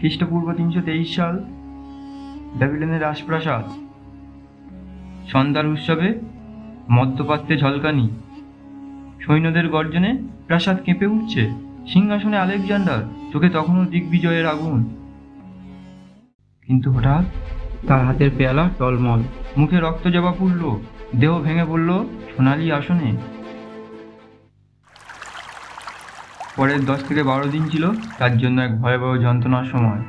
খ্রিস্টপূর্ব তিনশো তেইশ সাল ব্যাবিলনের রাজপ্রাসাদ। সন্ধ্যার উৎসবে মদ্যপাত্রে ঝলকানি। সৈন্যদের গর্জনে প্রাসাদ কেঁপে উঠছে। সিংহাসনে আলেকজান্ডার, চোখে তখনও দিগ্বিজয়ের আগুন। কিন্তু হঠাৎ তার হাতের পেয়ালা টলমল। মুখে রক্ত জবা পড়ল দেহ ভেঙে পড়ল সোনালি আসনে। পরের দশ থেকে বারো দিন ছিল তার জন্য এক ভয়াবহ যন্ত্রণার সময়।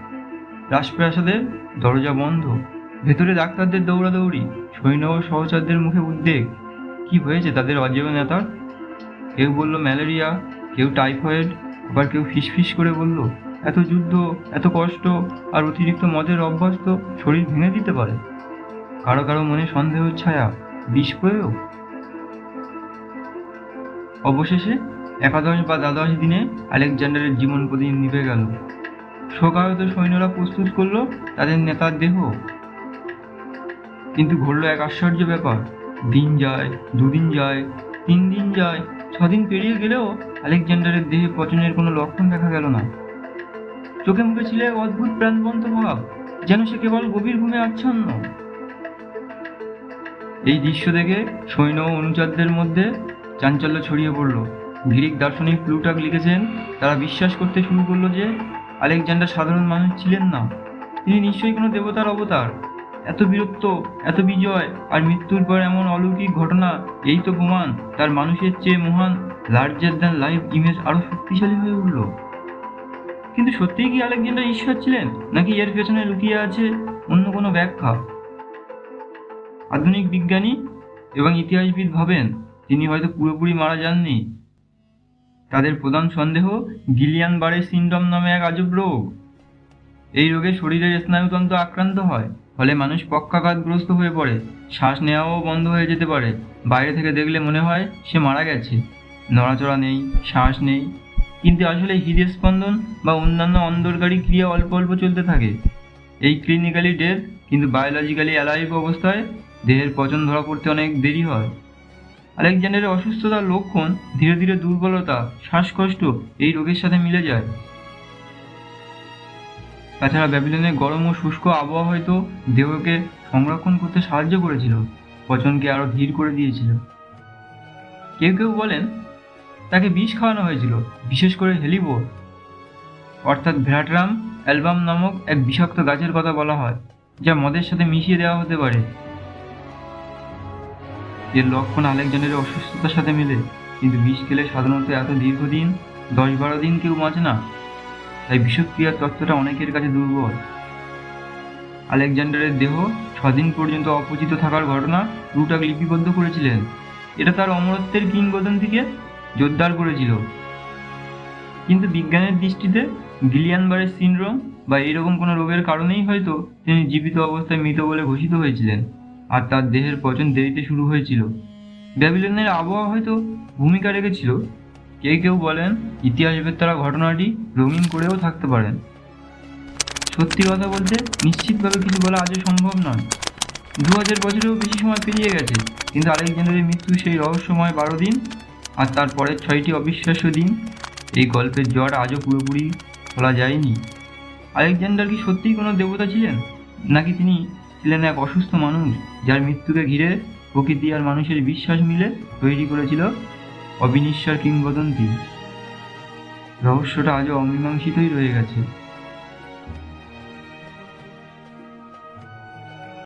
রাজপ্রাসাদের দরজা বন্ধ। ভেতরে ডাক্তারদের দৌড়াদৌড়ি সৈন্য ও সহচরদের মুখে উদ্বেগ। কি হয়েছে তাদের অজেয় নেতার কেউ বলল, ম্যালেরিয়া। কেউ, টাইফয়েড। আবার কেউ ফিসফিস করে বলল, এত যুদ্ধ, এত কষ্ট আর অতিরিক্ত মদের অভ্যাস তো শরীর ভেঙে দিতে পারে। কারও কারও মনে সন্দেহের ছায়া বিষ প্রয়োগ অবশেষে একাদশ বা দ্বাদশ দিনে আলেকজান্ডারের জীবন প্রদীপ নিভে গেল। শোকাহত সৈন্যরা প্রস্তুত করল তাদের নেতার দেহ। কিন্তু ঘটলো এক আশ্চর্য ব্যাপার। দিন যায়, দুদিন যায়, তিন দিন যায়, ছদিন পেরিয়ে গেলেও আলেকজান্ডারের দেহে পচনের কোনো লক্ষণ দেখা গেল না। চোখে মুখে ছিল এক অদ্ভুত প্রাণবন্ত ভাব, যেন সে কেবল গভীর ঘুমে আচ্ছন্ন। এই দৃশ্য দেখে সৈন্য অনুচরদের মধ্যে চাঞ্চল্য ছড়িয়ে পড়ল। গ্রিক দার্শনিক প্লুটাক লিখেছেন, তারা বিশ্বাস করতে শুরু করল যে আলেকজান্ডার সাধারণ মানুষ ছিলেন না। তিনি নিশ্চয়ই কোনো দেবতার অবতার। এত বীরত্ব, এত বিজয় আর মৃত্যুর পর এমন অলৌকিক ঘটনা, এই তো প্রমাণ তার মানুষের চেয়ে মহান লার্জার দ্যান লাইফ ইমেজ আরও শক্তিশালী হয়ে উঠল। কিন্তু সত্যিই কি আলেকজান্ডার ঈশ্বর ছিলেন, নাকি এর পেছনে লুকিয়ে আছে অন্য কোনো ব্যাখ্যা? আধুনিক বিজ্ঞানী এবং ইতিহাসবিদ ভাবেন, তিনি হয়তো পুরোপুরি মারা যাননি। তাদের প্রধান সন্দেহ, গিলিয়ান বারে সিন্ড্রোম নামে এক আজব রোগ। এই রোগে শরীরের স্নায়ুতন্ত্র আক্রান্ত হয়, ফলে মানুষ পক্ষাঘাতগ্রস্ত হয়ে পড়ে, শ্বাস নেওয়াও বন্ধ হয়ে যেতে পারে। বাইরে থেকে দেখলে মনে হয় সে মারা গেছে। নড়াচড়া নেই, শ্বাস নেই। কিন্তু আসলে হৃদয় স্পন্দন বা অন্যান্য অন্দরকারী ক্রিয়া অল্প অল্প চলতে থাকে। এই ক্লিনিক্যালি ডেথ কিন্তু বায়োলজিক্যালি অ্যালাইভ অবস্থায় দেহের পচন ধরা পড়তে অনেক দেরি হয়। আলেকজান্ডারের অসুস্থতার লক্ষণ, ধীরে ধীরে দুর্বলতা, শ্বাসকষ্ট এই রোগের সাথে মিলে যায়। তাছাড়া ব্যাবিলনের গরম ও শুষ্ক আবহাওয়া হয়তো দেহকে সংরক্ষণ করতে সাহায্য করেছিল, পচনকে আরও ধীর করে দিয়েছিল। কেউ কেউ বলেন, তাকে বিষ খাওয়ানো হয়েছিল, বিশেষ করে হেলিবোর অর্থাৎ ভ্যাটরাম অ্যালবাম নামক এক বিষাক্ত গাছের কথা বলা হয়, যা মদের সাথে মিশিয়ে দেওয়া হতে পারে। এর লক্ষণ আলেকজান্ডারের অসুস্থতার সাথে মেলে, কিন্তু বিষ খেলে সাধারণত এত দীর্ঘদিন দশ বারো দিন কেউ বাঁচে না। তাই বিষক্রিয়ার তত্ত্বটা অনেকের কাছে দুর্বল। আলেকজান্ডারের দেহ ছদিন পর্যন্ত অপচিত থাকার ঘটনা রুটাক লিপিবদ্ধ করেছিলেন। এটা তার অমরত্বের কিংবদন্তিকে জোরদার করেছিল। কিন্তু বিজ্ঞানের দৃষ্টিতে গিলিয়ানবারের সিনড্রোম বা এইরকম কোনো রোগের কারণেই হয়তো তিনি জীবিত অবস্থায় মৃত বলে ঘোষিত হয়েছিলেন। আর তার দেহের পচন দেরিতে শুরু হয়েছিল। ব্যাবিলনের আবহাওয়া হয়তো ভূমিকা রেখেছিল। কেউ কেউ বলেন ইতিহাসবেত্তারা ঘটনাটি রঙিন করেও থাকতে পারেন। সত্যি কথা বলতে, নিশ্চিতভাবে কিছু বলা আজও সম্ভব নয়। দু হাজার বছরেও বেশি সময় পেরিয়ে গেছে, কিন্তু আলেকজান্ডারের মৃত্যু সেই রহস্যময় বারো দিন আর তার পরের ছয়টি অবিশ্বাস্য দিন। এই গল্পের জ্বর আজও পুরোপুরি বলা যায়নি। আলেকজান্ডার কি সত্যিই কোনো দেবতা ছিলেন? নাকি তিনি ছিলেন এক অসুস্থ মানুষ, যার মৃত্যুকে ঘিরে প্রকৃতি আর মানুষের বিশ্বাস মিলে তৈরি করেছিল অবিনিশ্বর কিংবদন্তি। রহস্যটা আজও অমীমাংসিতই রয়ে গেছে।